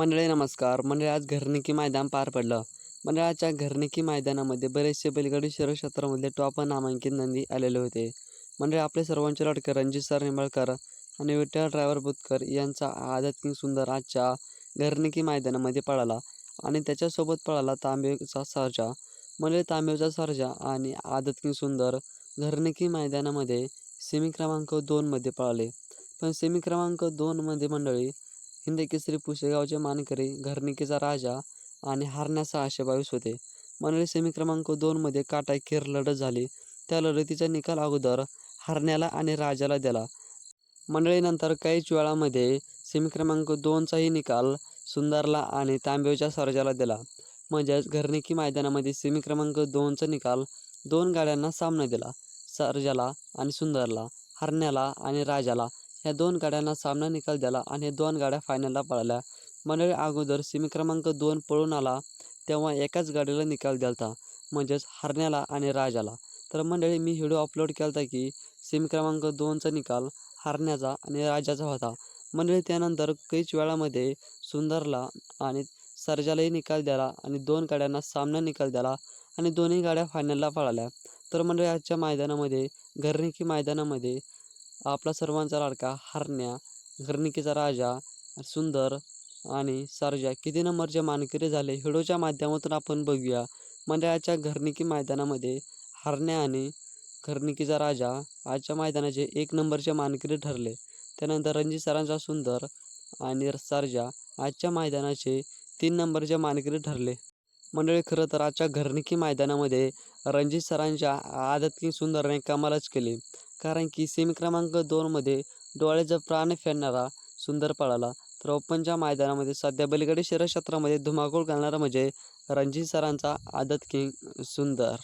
मंडळी नमस्कार. मंडळी आज घरनिकी मैदान पार पडलं. मंडळाच्या घरनिकी मैदानामध्ये बरेचसे बैलगाडी शहर क्षेत्रामध्ये टॉप नामांकित नंदी आलेले होते. मंडळी आपले सर्वांचे लाडके रणजित सर निंबाळकर आणि विठ्ठल ड्रायव्हर बुतकर यांचा आदत किंग सुंदर आजच्या घरनिकी मैदानामध्ये पळाला आणि त्याच्यासोबत पळाला तांबेचा सरजा. मंडळी तांबेचा सरजा आणि आदत किंग सुंदर घरनिकी मैदानामध्ये सेमी क्रमांक दोनमध्ये पळाले. पण सेमी क्रमांक दोनमध्ये मंडळी हिंदकेसरी पुसेगावचे मानकरी घरनिकीचा राजा आणि हारण्याचा सहाशे बावीस होते. मंडळी सेमी क्रमांक दोनमध्ये काटाकीर लढत झाली. त्या लढतीचा निकाल अगोदर हारण्याला आणि राजाला दिला. मंडळीनंतर काहीच वेळामध्ये सेमी क्रमांक दोनचाही निकाल सुंदरला आणि तांबेच्या सर्जाला दिला. म्हणजेच घरणिकी मैदानामध्ये सेमी क्रमांक दोनचा निकाल दोन गाड्यांना सामना दिला. सर्जाला आणि सुंदरला हरण्याला आणि राजाला ह्या दोन गाड्यांना सामना निकाल दिला आणि दोन गाड्या फायनलला पळाल्या. मंडळी अगोदर सीमी क्रमांक दोन पळून आला तेव्हा एकाच गाडीला निकाल द्यालता म्हणजेच हरण्याला आणि राजाला. तर मंडळी मी व्हिडिओ अपलोड केला होता की सिमी क्रमांक दोनचा निकाल हरण्याचा आणि राजाचा होता. मंडळी त्यानंतर काहीच वेळामध्ये सुंदरला आणि सर्जालाही निकाल द्याला आणि दोन गाड्यांना सामना निकाल द्याला आणि दोन्ही गाड्या फायनलला पळाल्या. तर मंडळी आजच्या मैदानामध्ये घरनिकी मैदानामध्ये आपला सर्वांचा लाडका हरण्या घरणिकेचा राजा सुंदर आणि सारजा. किती नंबरचे मानकरी झाले? हिडोच्या माध्यमातून आपण बघूया. मंडळाच्या घरणिकी मैदानामध्ये हरण्या आणि घरनिकीचा राजा आजच्या मैदानाचे एक नंबरचे मानकरी ठरले. त्यानंतर रणजित सरांचा सुंदर आणि सारजा आजच्या मैदानाचे तीन नंबरचे मानकरी ठरले. मंडळी खरं तर आजच्या घरणिकी मैदानामध्ये रणजित सरांच्या आदत की सुंदरने कमालच केली. कारण की सेमी क्रमांक दोनमध्ये डोळ्याचा प्राण फेडणारा सुंदर पळाला. तर ओपनच्या मैदानामध्ये सध्या बैलगाडी शरीर क्षेत्रामध्ये धुमाकूळ घालणारा म्हणजे रणजित सरांचा आदत किंग सुंदर.